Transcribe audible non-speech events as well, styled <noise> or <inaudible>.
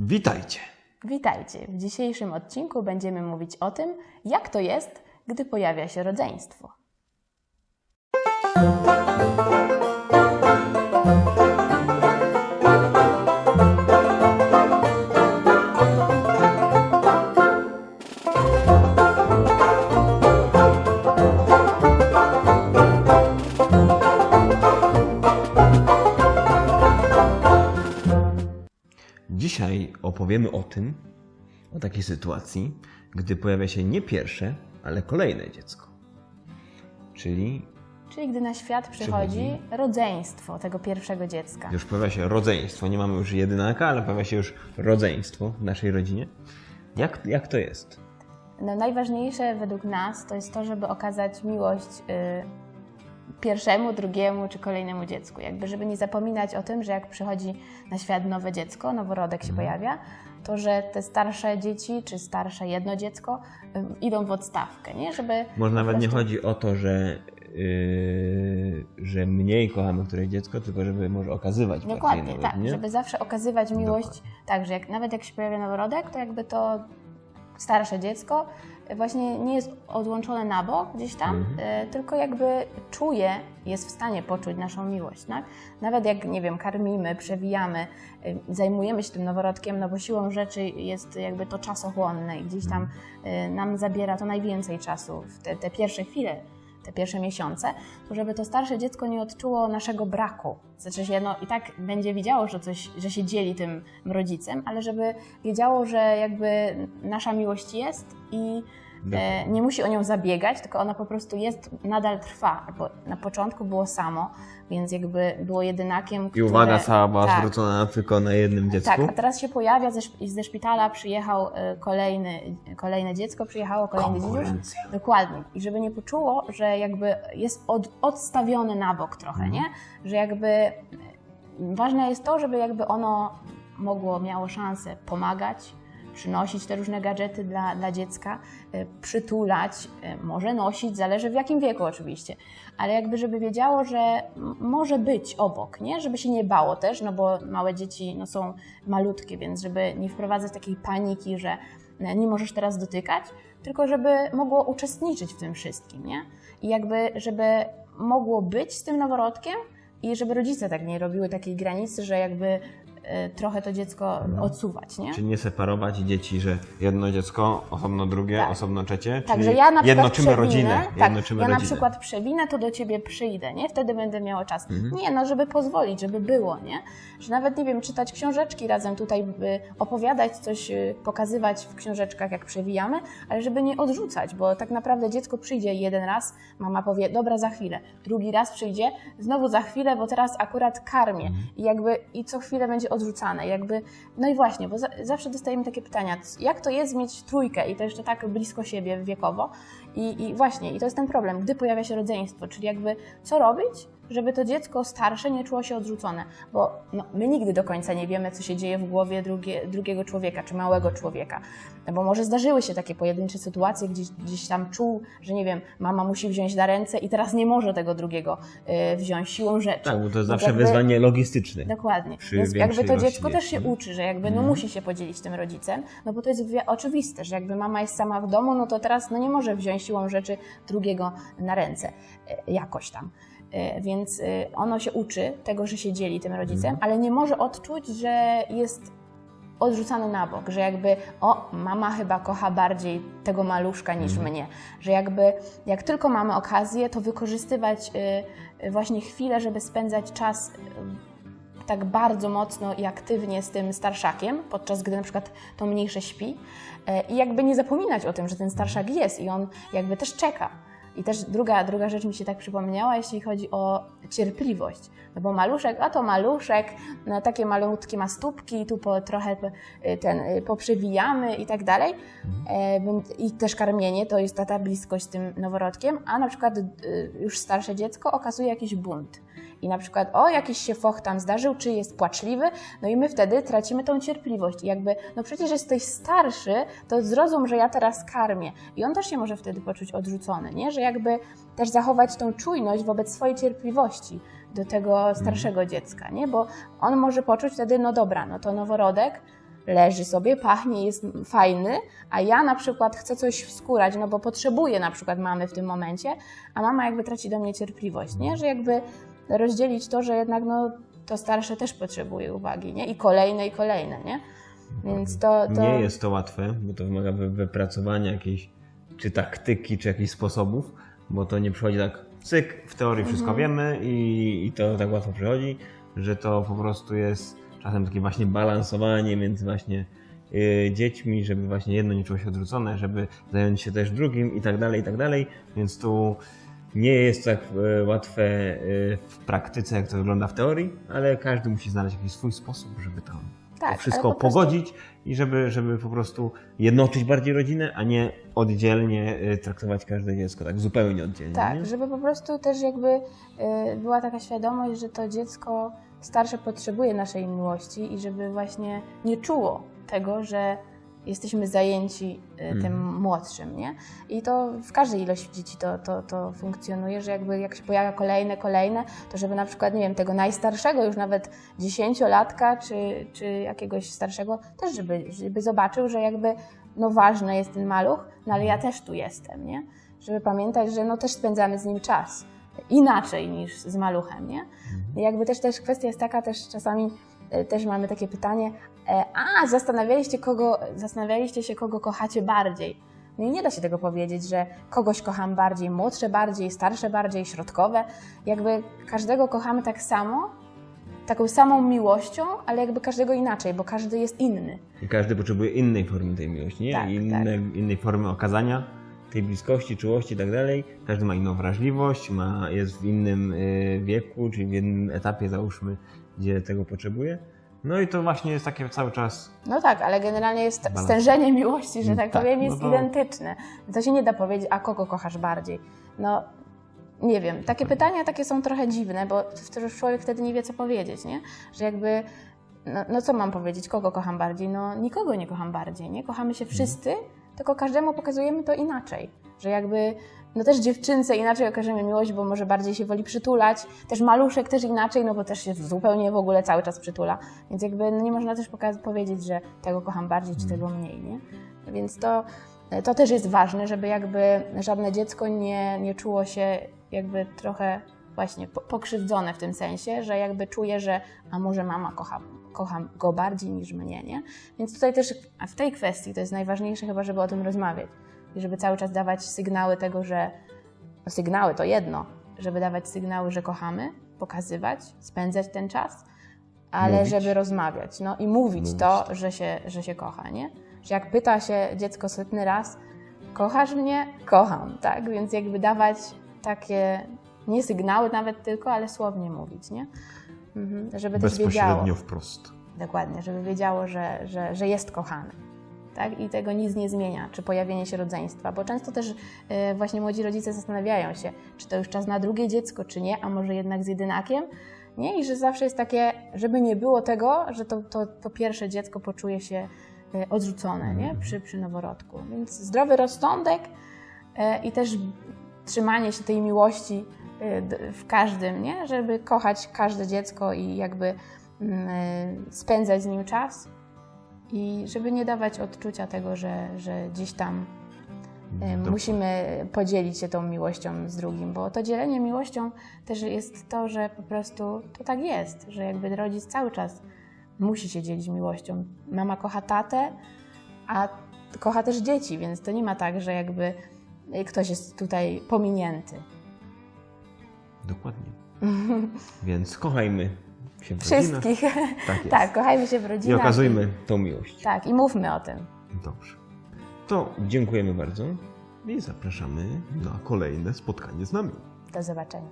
Witajcie. Witajcie! W dzisiejszym odcinku będziemy mówić o tym, jak to jest, gdy pojawia się rodzeństwo. Dzisiaj opowiemy o tym, o takiej sytuacji, gdy pojawia się nie pierwsze, ale kolejne dziecko. Czyli Czyli gdy na świat przychodzi rodzeństwo tego pierwszego dziecka. już pojawia się rodzeństwo. Nie mamy już jedynaka, ale pojawia się już rodzeństwo w naszej rodzinie. Jak, jak to jest? No, najważniejsze według nas to jest to, żeby okazać miłość y, pierwszemu, drugiemu czy kolejnemu dziecku. Jakby, żeby nie zapominać o tym, że jak przychodzi na świat nowe dziecko, noworodek się pojawia, to że te starsze dzieci czy starsze jedno dziecko idą w odstawkę, nie? Żeby Może nawet nie chodzi o to, że, yy, że mniej kochamy któreś dziecko, tylko żeby może okazywać bardziej Dokładnie, nawet, tak, nie? żeby zawsze okazywać miłość, tak, że jak, nawet jak się pojawia noworodek, to jakby to starsze dziecko właśnie nie jest odłączone na bok gdzieś tam, Mhm. y, tylko jakby czuje, jest w stanie poczuć naszą miłość, tak? Nawet jak, nie wiem, karmimy, przewijamy, y, zajmujemy się tym noworodkiem, no bo siłą rzeczy jest jakby to czasochłonne i gdzieś tam nam zabiera to najwięcej czasu w te, te pierwsze chwile, te pierwsze miesiące, to żeby to starsze dziecko nie odczuło naszego braku. Znaczy się, no i tak będzie widziało, że coś, że się dzieli tym rodzicem, ale żeby wiedziało, że jakby nasza miłość jest i nie musi o nią zabiegać, tylko ona po prostu jest, nadal trwa. Bo na początku było samo, więc jakby było jedynakiem, I które- uwaga cała była tak, zwrócona tylko na jednym dziecku. tak, a teraz się pojawia, ze, ze szpitala przyjechał e, kolejny, kolejne dziecko, przyjechało kolejny dzidziuś. Konkurencja. Dokładnie. I żeby nie poczuło, że jakby jest od, odstawione na bok trochę, Mhm. nie? Że jakby e, ważne jest to, żeby jakby ono mogło, miało szansę pomagać, przynosić te różne gadżety dla, dla dziecka, e, przytulać, e, może nosić, zależy w jakim wieku oczywiście, ale jakby żeby wiedziało, że może być obok, nie? Żeby się nie bało też, no bo małe dzieci no, są malutkie, więc żeby nie wprowadzać takiej paniki, że e, nie możesz teraz dotykać, tylko żeby mogło uczestniczyć w tym wszystkim, nie? I jakby, żeby mogło być z tym noworodkiem i żeby rodzice tak nie robiły takiej granicy, że jakby trochę to dziecko odsuwać, nie? Czyli nie separować dzieci, że jedno dziecko, osobno drugie, Tak. osobno trzecie. Także ja na przykład jednoczymy przewinę, rodzinę. tak, ja na rodzinę. przykład przewinę, to do ciebie przyjdę, nie? Wtedy będę miała czas. Mhm. Nie, no żeby pozwolić, żeby było, nie? Że nawet, nie wiem, czytać książeczki razem tutaj, y, opowiadać coś, y, pokazywać w książeczkach, jak przewijamy, ale żeby nie odrzucać, bo tak naprawdę dziecko przyjdzie jeden raz, mama powie, dobra, za chwilę. Drugi raz przyjdzie, znowu za chwilę, bo teraz akurat karmię. Mhm. I jakby, i co chwilę będzie odrzucane. Jakby, no i właśnie, bo za, zawsze dostajemy takie pytania, jak to jest mieć trójkę i to jeszcze tak blisko siebie wiekowo. I, I właśnie, i to jest ten problem, gdy pojawia się rodzeństwo, czyli jakby co robić, żeby to dziecko starsze nie czuło się odrzucone, bo no, my nigdy do końca nie wiemy, co się dzieje w głowie drugie, drugiego człowieka, czy małego człowieka, no bo może zdarzyły się takie pojedyncze sytuacje, gdzieś, gdzieś tam czuł, że nie wiem, mama musi wziąć na ręce i teraz nie może tego drugiego y, wziąć siłą rzeczy. Tak, bo to jest Więc zawsze jakby- wyzwanie logistyczne. Dokładnie. Przy Więc jakby to dziecko też się uczy, że jakby no Mhm. musi się podzielić tym rodzicem, no bo to jest wi- oczywiste, że jakby mama jest sama w domu, no to teraz no nie może wziąć siłą rzeczy drugiego na ręce e, jakoś tam. E, Więc e, ono się uczy tego, że się dzieli tym rodzicem, Mhm. ale nie może odczuć, że jest odrzucany na bok, że jakby o, mama chyba kocha bardziej tego maluszka niż Mhm. mnie, że jakby jak tylko mamy okazję, to wykorzystywać właśnie chwilę, żeby spędzać czas tak bardzo mocno i aktywnie z tym starszakiem, podczas gdy na przykład to mniejsze śpi e, i jakby nie zapominać o tym, że ten starszak jest i on jakby też czeka. I też druga, druga rzecz mi się tak przypomniała, jeśli chodzi o cierpliwość. No bo maluszek, a to maluszek, no takie malutkie ma stópki, tu po, trochę y, ten, y, poprzewijamy i tak dalej. E, I też karmienie, to jest ta, ta bliskość z tym noworodkiem, a na przykład już starsze dziecko okazuje jakiś bunt. I na przykład, o, jakiś się foch tam zdarzył, czy jest płaczliwy, no i my wtedy tracimy tą cierpliwość. I jakby, no przecież jesteś starszy, to zrozum, że ja teraz karmię. I on też się może wtedy poczuć odrzucony, nie? Że jakby też zachować tą czujność wobec swojej cierpliwości do tego starszego dziecka, nie? Bo on może poczuć wtedy, no dobra, no to noworodek, leży sobie, pachnie, jest fajny, a ja na przykład chcę coś wskórać, no bo potrzebuję na przykład mamy w tym momencie, a mama jakby traci do mnie cierpliwość, nie? Że jakby rozdzielić to, że jednak no, to starsze też potrzebuje uwagi, nie? I kolejne, i kolejne, nie? Więc to... to... Nie jest to łatwe, bo to wymaga wy- wypracowania jakiejś czy taktyki, czy jakichś sposobów, bo to nie przychodzi tak cyk, w teorii wszystko wiemy i, i to tak łatwo przychodzi, że to po prostu jest czasem takie właśnie balansowanie między właśnie y, dziećmi, żeby właśnie jedno nie czuło się odrzucone, żeby zająć się też drugim i tak dalej, i tak dalej, więc tu nie jest tak e, łatwe e, w praktyce, jak to wygląda w teorii, ale każdy musi znaleźć jakiś swój sposób, żeby tam Tak, to wszystko po prostu- pogodzić i żeby, żeby po prostu jednoczyć bardziej rodzinę, a nie oddzielnie y, traktować każde dziecko, tak zupełnie oddzielnie. Tak, nie? żeby po prostu też jakby była taka świadomość, że to dziecko starsze potrzebuje naszej miłości i żeby właśnie nie czuło tego, że jesteśmy zajęci y, tym młodszym, nie? I to w każdej ilości dzieci to, to, to funkcjonuje, że jakby jak się pojawia kolejne, kolejne, to żeby na przykład, nie wiem, tego najstarszego, już nawet dziesięciolatka czy, czy jakiegoś starszego, też żeby, żeby zobaczył, że jakby no ważny jest ten maluch, no ale ja też tu jestem, nie? Żeby pamiętać, że no też spędzamy z nim czas. Inaczej niż z maluchem, nie? I jakby też, też kwestia jest taka, też czasami e, też mamy takie pytanie, a zastanawialiście, kogo, zastanawialiście się, kogo kochacie bardziej. No i nie da się tego powiedzieć, że kogoś kocham bardziej, młodsze bardziej, starsze bardziej, środkowe. Jakby każdego kochamy tak samo, taką samą miłością, ale jakby każdego inaczej, bo każdy jest inny. I każdy potrzebuje innej formy tej miłości, nie? Tak, Inne, innej formy okazania tej bliskości, czułości i tak dalej. Każdy ma inną wrażliwość, ma, jest w innym y, wieku, czyli w innym etapie, załóżmy, gdzie tego potrzebuje. No i to właśnie jest takie cały czas No tak, ale generalnie jest Balans. stężenie miłości, że tak, Tak, powiem, no jest to- identyczne. To się nie da powiedzieć, a kogo kochasz bardziej. No, nie wiem, takie pytania takie są trochę dziwne, bo człowiek wtedy nie wie, co powiedzieć, nie? Że jakby, no, no co mam powiedzieć, kogo kocham bardziej? No nikogo nie kocham bardziej, nie? Kochamy się wszyscy, tylko każdemu pokazujemy to inaczej. Że jakby, no też dziewczynce inaczej okażemy miłość, bo może bardziej się woli przytulać. Też maluszek też inaczej, no bo też się zupełnie w ogóle cały czas przytula. Więc jakby no nie można też powiedzieć, że tego kocham bardziej, czy tego mniej, nie? Więc to, to też jest ważne, żeby jakby żadne dziecko nie, nie czuło się jakby trochę właśnie po- pokrzywdzone w tym sensie, że jakby czuje, że a może mama kocha, kocha go bardziej niż mnie, nie? Więc tutaj też w tej kwestii to jest najważniejsze chyba, żeby o tym rozmawiać i żeby cały czas dawać sygnały tego, że no sygnały to jedno, żeby dawać sygnały, że kochamy, pokazywać, spędzać ten czas, ale Mówić. żeby rozmawiać, no i mówić, Mówić, to, że się, że się kocha, nie? Że jak pyta się dziecko setny raz, kochasz mnie? Kocham, tak? Więc jakby dawać takie, nie sygnały nawet tylko, ale słownie mówić, nie? Mhm. Żeby też wiedziało. bezpośrednio wprost. Dokładnie, żeby wiedziało, że, że, że jest kochany. Tak? I tego nic nie zmienia, czy pojawienie się rodzeństwa, bo często też e, właśnie młodzi rodzice zastanawiają się, czy to już czas na drugie dziecko, czy nie, a może jednak z jedynakiem. Nie? I że zawsze jest takie, żeby nie było tego, że to, to, to pierwsze dziecko poczuje się e, odrzucone nie? Przy, przy noworodku. Więc zdrowy rozsądek e, i też trzymanie się tej miłości w każdym, nie? żeby kochać każde dziecko i jakby mm, spędzać z nim czas i żeby nie dawać odczucia tego, że, że gdzieś tam Dokładnie. musimy podzielić się tą miłością z drugim, bo to dzielenie miłością też jest to, że po prostu to tak jest, że jakby rodzic cały czas musi się dzielić miłością. Mama kocha tatę, a kocha też dzieci, więc to nie ma tak, że jakby ktoś jest tutaj pominięty. Dokładnie. <laughs> Więc kochajmy się w rodzinach. Wszystkich. Tak <laughs> jest. tak, kochajmy się w I rodzinach. okazujmy tą miłość. Tak, i mówmy o tym. Dobrze. To dziękujemy bardzo i zapraszamy na kolejne spotkanie z nami. Do zobaczenia.